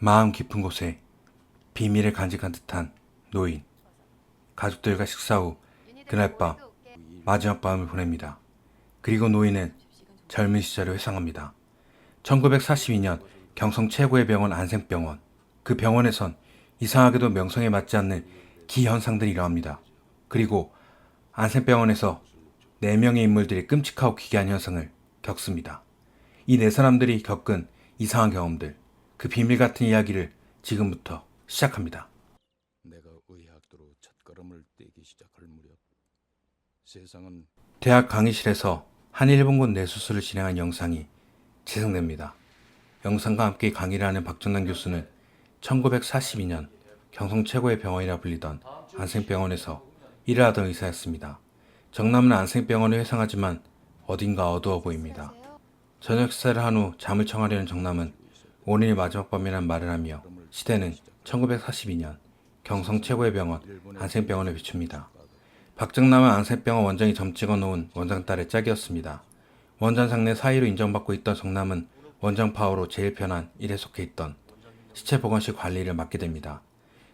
마음 깊은 곳에 비밀을 간직한 듯한 노인. 가족들과 식사 후 그날 밤 마지막 밤을 보냅니다. 그리고 노인은 젊은 시절을 회상합니다. 1942년 경성 최고의 병원 안생병원. 그 병원에선 이상하게도 명성에 맞지 않는 기현상들이 일어납니다. 그리고 안생병원에서 4명의 인물들이 끔찍하고 기괴한 현상을 겪습니다. 이 네 사람들이 겪은 이상한 경험들, 그 비밀 같은 이야기를 지금부터 시작합니다. 대학 강의실에서 한 일본군 내수술을 진행한 영상이 재생됩니다. 영상과 함께 강의를 하는 박정남 교수는 1942년 경성 최고의 병원이라 불리던 안생병원에서 일을 하던 의사였습니다. 정남은 안생병원을 회상하지만 어딘가 어두워 보입니다. 저녁 식사를 한 후 잠을 청하려는 정남은 오늘이 마지막 밤이란 말을 하며 시대는 1942년 경성 최고의 병원 안생병원을 비춥니다. 박정남은 안생병원 원장이 점 찍어 놓은 원장 딸의 짝이었습니다. 원장상 내 사이로 인정받고 있던 정남은 원장 파워로 제일 편한 일에 속해 있던 시체 보관실 관리를 맡게 됩니다.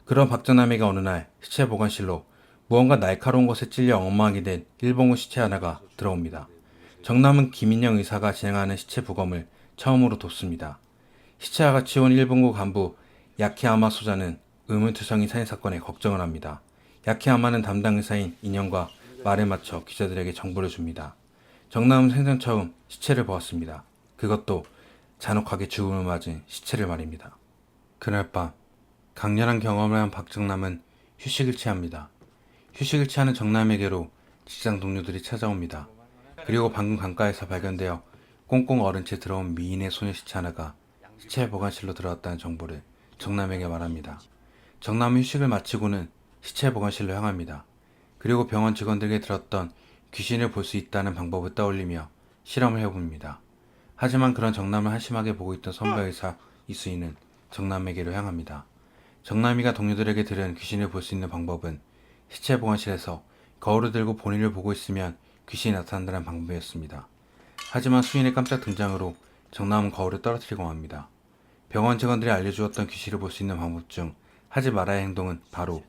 그런 박정남에게 어느 날 시체 보관실로 무언가 날카로운 것에 찔려 엉망하게 된 일본군 시체 하나가 들어옵니다. 정남은 김인영 의사가 진행하는 시체 부검을 처음으로 돕습니다. 같이 온 일본군 간부 야키야마 소자는 의문투성이 살인 사건에 걱정을 합니다. 야키야마는 담당 의사인 인영과 말에 맞춰 기자들에게 정보를 줍니다. 정남은 생전 처음 시체를 보았습니다. 그것도 잔혹하게 죽음을 맞은 시체를 말입니다. 그날 밤 강렬한 경험을 한 박정남은 휴식을 취합니다. 휴식을 취하는 정남에게로 직장 동료들이 찾아옵니다. 그리고 방금 강가에서 발견되어 꽁꽁 얼은 채 들어온 미인의 소녀 시체 하나가 시체 보관실로 들어왔다는 정보를 정남에게 말합니다. 정남은 휴식을 마치고는 시체 보관실로 향합니다. 그리고 병원 직원들에게 들었던 귀신을 볼 수 있다는 방법을 떠올리며 실험을 해봅니다. 하지만 그런 정남을 한심하게 보고 있던 선배 의사 이수인은 정남에게로 향합니다. 정남이가 동료들에게 들은 귀신을 볼 수 있는 방법은 시체 보관실에서 거울을 들고 본인을 보고 있으면 귀신이 나타난다는 방법이었습니다. 하지만 수인의 깜짝 등장으로 정남은 거울을 떨어뜨리고 맙니다. 병원 직원들이 알려주었던 귀신을 볼 수 있는 방법 중 하지 말아야 할 행동은 바로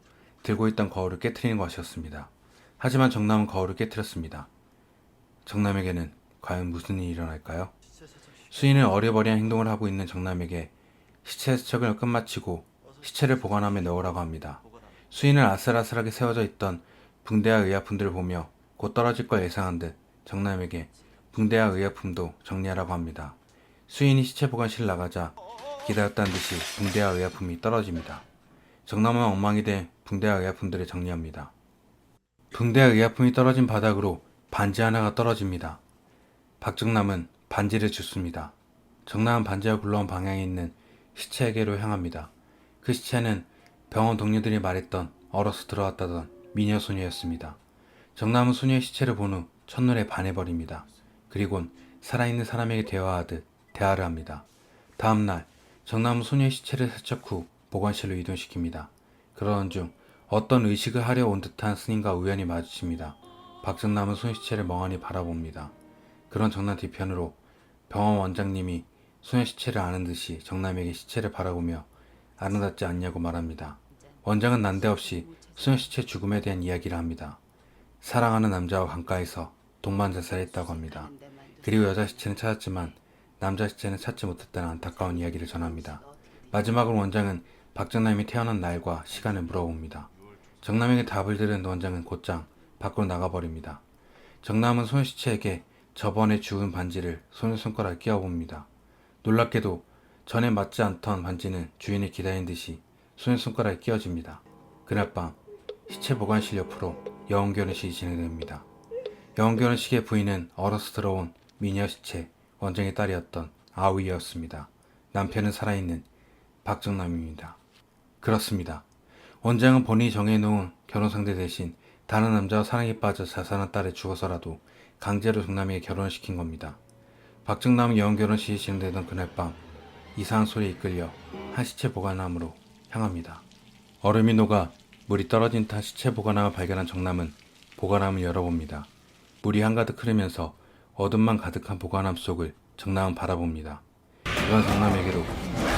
들고 있던 거울을 깨트리는 것이었습니다. 하지만 정남은 거울을 깨트렸습니다. 정남에게는 과연 무슨 일이 일어날까요? 수인은 어리버리한 행동을 하고 있는 정남에게 시체 세척을 끝마치고 시체를 보관함에 넣으라고 합니다. 수인은 아슬아슬하게 세워져 있던 붕대와 의약품들을 보며 곧 떨어질 걸 예상한 듯 정남에게 붕대와 의약품도 정리하라고 합니다. 수인이 시체 보관실 나가자 기다렸다는 듯이 붕대와 의약품이 떨어집니다. 정남은 엉망이 된 붕대와 의약품들을 정리합니다. 붕대와 의약품이 떨어진 바닥으로 반지 하나가 떨어집니다. 박정남은 반지를 줍습니다. 정남은 반지가 굴러온 방향에 있는 시체에게로 향합니다. 그 시체는 병원 동료들이 말했던 얼어서 들어왔다던 미녀 소녀였습니다. 정남은 소녀의 시체를 본 후 첫눈에 반해버립니다. 그리곤 살아있는 사람에게 대화하듯 대화를 합니다. 다음 날 정남은 소녀의 시체를 세척 후 보관실로 이동시킵니다. 그러던 중 어떤 의식을 하려 온 듯한 스님과 우연히 마주칩니다. 박정남은 소녀 시체를 멍하니 바라봅니다. 그런 정남 뒤편으로 병원 원장님이 소녀 시체를 아는 듯이 정남에게 시체를 바라보며 아름답지 않냐고 말합니다. 원장은 난데없이 소녀 시체 죽음에 대한 이야기를 합니다. 사랑하는 남자와 강가에서 동반 자살을 했다고 합니다. 그리고 여자 시체는 찾았지만 남자 시체는 찾지 못했다는 안타까운 이야기를 전합니다. 마지막으로 원장은 박정남이 태어난 날과 시간을 물어봅니다. 정남에게 답을 들은 원장은 곧장 밖으로 나가버립니다. 정남은 소녀 시체에게 저번에 주운 반지를 소녀 손가락에 끼워봅니다. 놀랍게도 전에 맞지 않던 반지는 주인을 기다린 듯이 소녀 손가락에 끼워집니다. 그날 밤 시체 보관실 옆으로 영혼 결혼식이 진행됩니다. 영혼 결혼식의 부인은 얼어서 들어온 미녀 시체 원장의 딸이었던 아우이였습니다. 남편은 살아있는 박정남입니다. 그렇습니다. 원장은 본인이 정해놓은 결혼 상대 대신 다른 남자와 사랑에 빠져 자살한 딸을 죽어서라도 강제로 정남에게 결혼을 시킨 겁니다. 박정남은 영혼 결혼식이 진행되던 그날 밤 이상한 소리에 이끌려 한 시체 보관함으로 향합니다. 얼음이 녹아 물이 떨어진 듯한 시체 보관함을 발견한 정남은 보관함을 열어봅니다. 물이 한가득 흐르면서 어둠만 가득한 보관함 속을 정남은 바라봅니다. 그건 정남에게로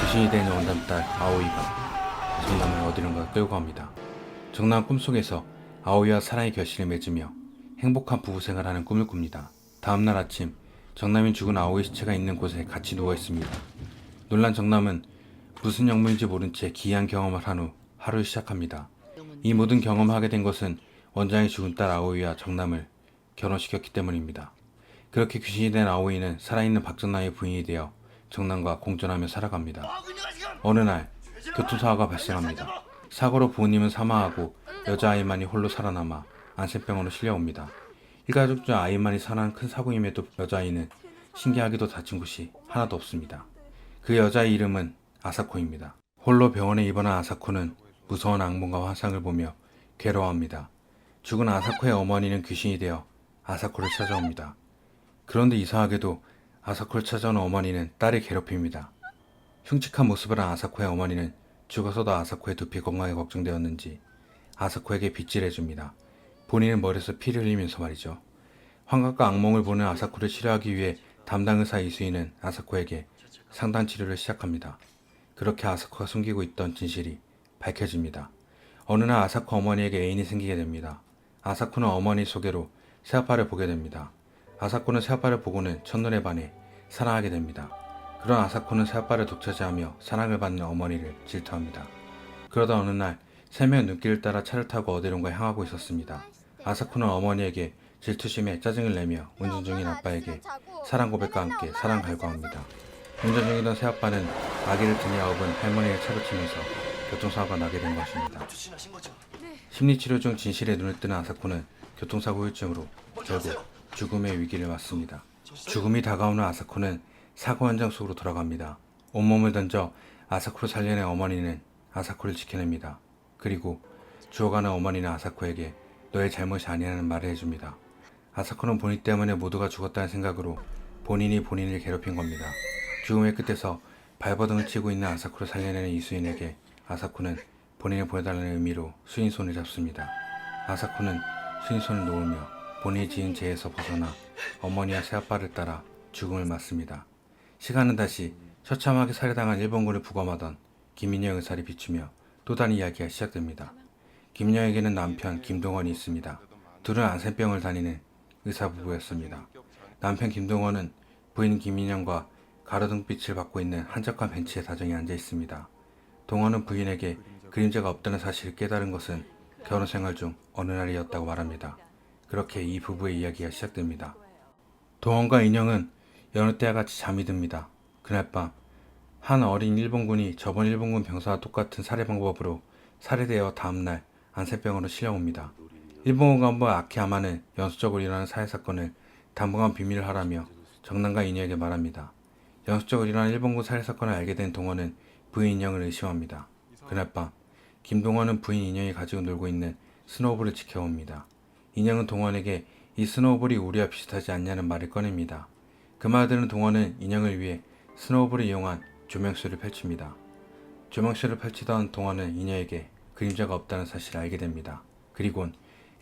귀신이 된 원담딸 아오이가 정남을 어디론가 끌고 갑니다. 정남 꿈속에서 아오이와 사랑의 결실을 맺으며 행복한 부부 생활하는 꿈을 꿉니다. 다음날 아침 정남이 죽은 아오이 시체가 있는 곳에 같이 누워 있습니다. 놀란 정남은 무슨 영문인지 모른 채 기이한 경험을 한 후 하루를 시작합니다. 이 모든 경험을 하게 된 것은 원장이 죽은 딸 아오이와 정남을 결혼시켰기 때문입니다. 그렇게 귀신이 된 아오이는 살아있는 박정남의 부인이 되어 정남과 공존하며 살아갑니다. 어느 날 교통사고가 발생합니다. 사고로 부모님은 사망하고 여자아이만이 홀로 살아남아 안센병원으로 실려옵니다. 일가족 중 아이만이 살아난 큰 사고임에도 여자아이는 신기하게도 다친 곳이 하나도 없습니다. 그 여자의 이름은 아사코입니다. 홀로 병원에 입원한 아사코는 무서운 악몽과 환상을 보며 괴로워합니다. 죽은 아사코의 어머니는 귀신이 되어 아사코를 찾아옵니다. 그런데 이상하게도 아사코를 찾아온 어머니는 딸을 괴롭힙니다. 흉측한 모습을 한 아사코의 어머니는 죽어서도 아사코의 두피 건강에 걱정되었는지 아사코에게 빗질 해줍니다. 본인은 머리에서 피를 흘리면서 말이죠. 환각과 악몽을 보는 아사코를 치료하기 위해 담당 의사 이수인은 아사코에게 상담 치료를 시작합니다. 그렇게 아사코가 숨기고 있던 진실이 밝혀집니다. 어느 날 아사코 어머니에게 애인이 생기게 됩니다. 아사코는 어머니 소개로 새아빠를 보게 됩니다. 아사코는 새아빠를 보고는 첫눈에 반해 사랑하게 됩니다. 그런 아사코는 새아빠를 독차지하며 사랑을 받는 어머니를 질투합니다. 그러다 어느 날세 명의 눈길을 따라 차를 타고 어디론가 향하고 있었습니다. 아사코는 어머니에게 질투심에 짜증을 내며 운전 중인 아빠에게 사랑 고백과 함께 사랑 갈구합니다. 운전 중이던 새아빠는 아기를 등에 업은 할머니를 차로 치면서 교통사고가 나게 된 것입니다. 심리치료 중 진실에 눈을 뜨는 아사코는 교통사고 후유증으로 결국 죽음의 위기를 맞습니다. 죽음이 다가오는 아사코는 사고 현장 속으로 돌아갑니다. 온몸을 던져 아사코를 살려낸 어머니는 아사코를 지켜냅니다. 그리고 죽어가는 어머니는 아사코에게 너의 잘못이 아니라는 말을 해줍니다. 아사코는 본인 때문에 모두가 죽었다는 생각으로 본인이 본인을 괴롭힌 겁니다. 죽음의 끝에서 발버둥을 치고 있는 아사코를 살려내는 이수인에게 아사코는 본인을 보내달라는 의미로 수인 손을 잡습니다. 아사코는 수인 손을 놓으며 본인이 지은 죄에서 벗어나 어머니와 새아빠를 따라 죽음을 맞습니다. 시간은 다시 처참하게 살해당한 일본군을 부검하던 김인영 의사를 비추며 또 다른 이야기가 시작됩니다. 김인영에게는 남편 김동원이 있습니다. 둘은 안센병을 다니는 의사 부부였습니다. 남편 김동원은 부인 김인영과 가로등빛을 받고 있는 한적한 벤치에 다정히 앉아 있습니다. 동원은 부인에게 그림자가 없다는 사실을 깨달은 것은 결혼 생활 중 어느 날이었다고 말합니다. 그렇게 이 부부의 이야기가 시작됩니다. 동원과 인형은 여느 때와 같이 잠이 듭니다. 그날 밤, 한 어린 일본군이 저번 일본군 병사와 똑같은 살해 방법으로 살해되어 다음날 안세병으로 실려옵니다. 일본군 간부 아키야마는 연수적으로 일어나는 살해 사건을 당분간 비밀을 하라며 정남과 인형에게 말합니다. 연수적으로 일어난 일본군 살해 사건을 알게 된 동원은 부인 인형을 의심합니다. 그날 밤, 김동원은 부인 인형이 가지고 놀고 있는 스노우볼을 지켜옵니다. 인형은 동원에게 이 스노우볼이 우리와 비슷하지 않냐는 말을 꺼냅니다. 그 말을 들은 동원은 인형을 위해 스노우볼을 이용한 조명쇼를 펼칩니다. 조명쇼를 펼치던 동원은 인형에게 그림자가 없다는 사실을 알게 됩니다. 그리곤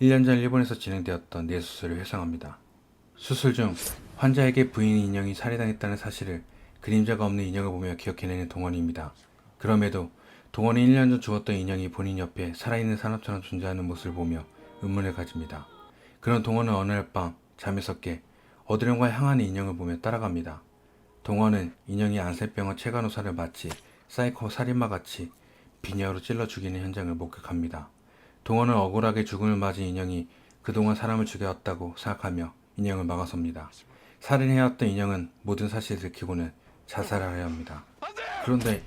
1년 전 일본에서 진행되었던 뇌수술을 회상합니다. 수술 중 환자에게 부인 인형이 살해당했다는 사실을 그림자가 없는 인형을 보며 기억해내는 동원입니다. 그럼에도 동원이 1년 전 죽었던 인형이 본인 옆에 살아있는 사람처럼 존재하는 모습을 보며 의문을 가집니다. 그런 동원은 어느 날 밤 잠에서 깨 어디론가 향하는 인형을 보며 따라갑니다. 동원은 인형이 안세병원 체간호사를 마치 사이코 살인마같이 비녀로 찔러 죽이는 현장을 목격합니다. 동원은 억울하게 죽음을 맞은 인형이 그동안 사람을 죽여왔다고 생각하며 인형을 막아섭니다. 살인해왔던 인형은 모든 사실을 들키고는 자살을 하려 합니다. 그런데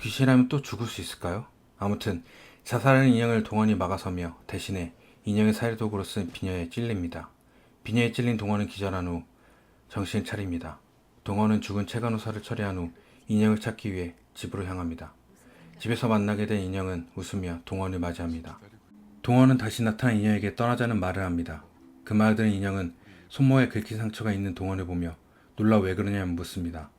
귀신이라면 또 죽을 수 있을까요? 아무튼 자살하는 인형을 동원이 막아서며 대신에 인형의 살해도구로 쓴 비녀에 찔립니다. 비녀에 찔린 동원은 기절한 후 정신을 차립니다. 동원은 죽은 체간호사를 처리한 후 인형을 찾기 위해 집으로 향합니다. 집에서 만나게 된 인형은 웃으며 동원을 맞이합니다. 동원은 다시 나타난 인형에게 떠나자는 말을 합니다. 그 말을 들은 인형은 손모에 긁힌 상처가 있는 동원을 보며 놀라 왜 그러냐며 묻습니다.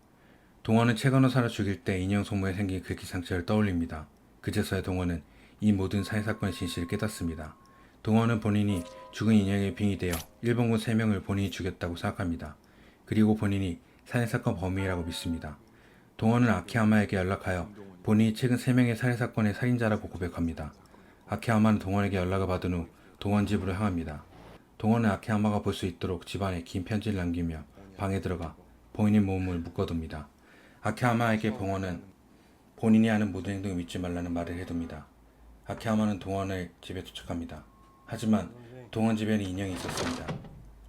동원은 최간호사를 죽일 때 인형 손모에 생긴 긁힌 상처를 떠올립니다. 그제서야 동원은 이 모든 살해사건의 진실을 깨닫습니다. 동원은 본인이 죽은 인형의 빙이 되어 일본군 3명을 본인이 죽였다고 생각합니다. 그리고 본인이 살해사건 범인이라고 믿습니다. 동원은 아키야마에게 연락하여 본인이 최근 3명의 살해 사건의 살인자라고 고백합니다. 아키야마는 동원에게 연락을 받은 후 동원 집으로 향합니다. 동원은 아키야마가 볼 수 있도록 집안에 긴 편지를 남기며 방에 들어가 본인의 몸을 묶어둡니다. 아키야마에게 동원은 본인이 하는 모든 행동을 믿지 말라는 말을 해둡니다. 아키야마는 동원을 집에 도착합니다. 하지만 동원 집에는 인형이 있었습니다.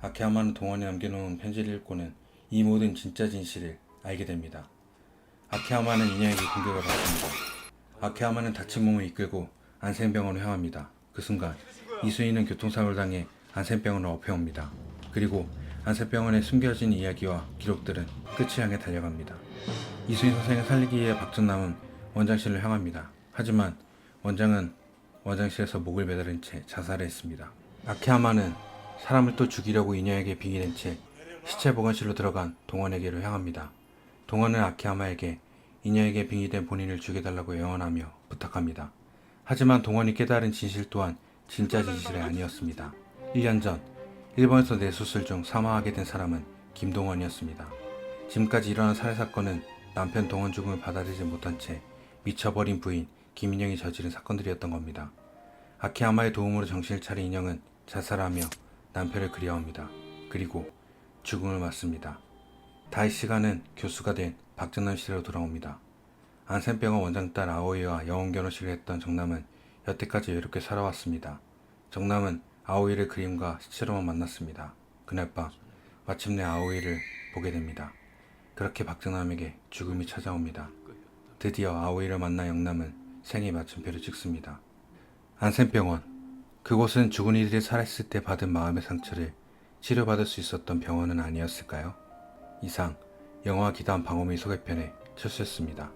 아키야마는 동원이 남겨놓은 편지를 읽고는 이 모든 진짜 진실을 알게 됩니다. 아키야마는 인형에게 공격을 받습니다. 아키야마는 다친 몸을 이끌고 안센병원으로 향합니다. 그 순간 이수인은 교통사고를 당해 안센병원을 업혀옵니다. 그리고 안센병원에 숨겨진 이야기와 기록들은 끝을 향해 달려갑니다. 이수인 선생을 살리기 위해 박전남은 원장실로 향합니다. 하지만 원장은 원장실에서 목을 매달은 채 자살을 했습니다. 아키야마는 사람을 또 죽이려고 인형에게 빙의된 채 시체 보관실로 들어간 동원에게로 향합니다. 동원은 아키야마에게 인형에게 빙의된 본인을 죽여달라고 애원하며 부탁합니다. 하지만 동원이 깨달은 진실 또한 진짜 진실이 아니었습니다. 1년 전 일본에서 뇌수술 중 사망하게 된 사람은 김동원이었습니다. 지금까지 일어난 살해 사건은 남편 동원 죽음을 받아들이지 못한 채 미쳐버린 부인 김인영이 저지른 사건들이었던 겁니다. 아키야마의 도움으로 정신을 차린 인형은 자살하며 남편을 그리워합니다. 그리고 죽음을 맞습니다. 다이 시간은 교수가 된 박정남 씨로 돌아옵니다. 안센병원 원장 딸 아오이와 영혼 결혼식을 했던 정남은 여태까지 외롭게 살아왔습니다. 정남은 아오이를 그림과 시체로만 만났습니다. 그날 밤 마침내 아오이를 보게 됩니다. 그렇게 박정남에게 죽음이 찾아옵니다. 드디어 아오이를 만나 영남은 생애 마침표를 찍습니다. 안센병원 그곳은 죽은 이들이 살아있을 때 받은 마음의 상처를 치료받을 수 있었던 병원은 아니었을까요? 이상 영화 기담 방어미 소개편의 철수였습니다.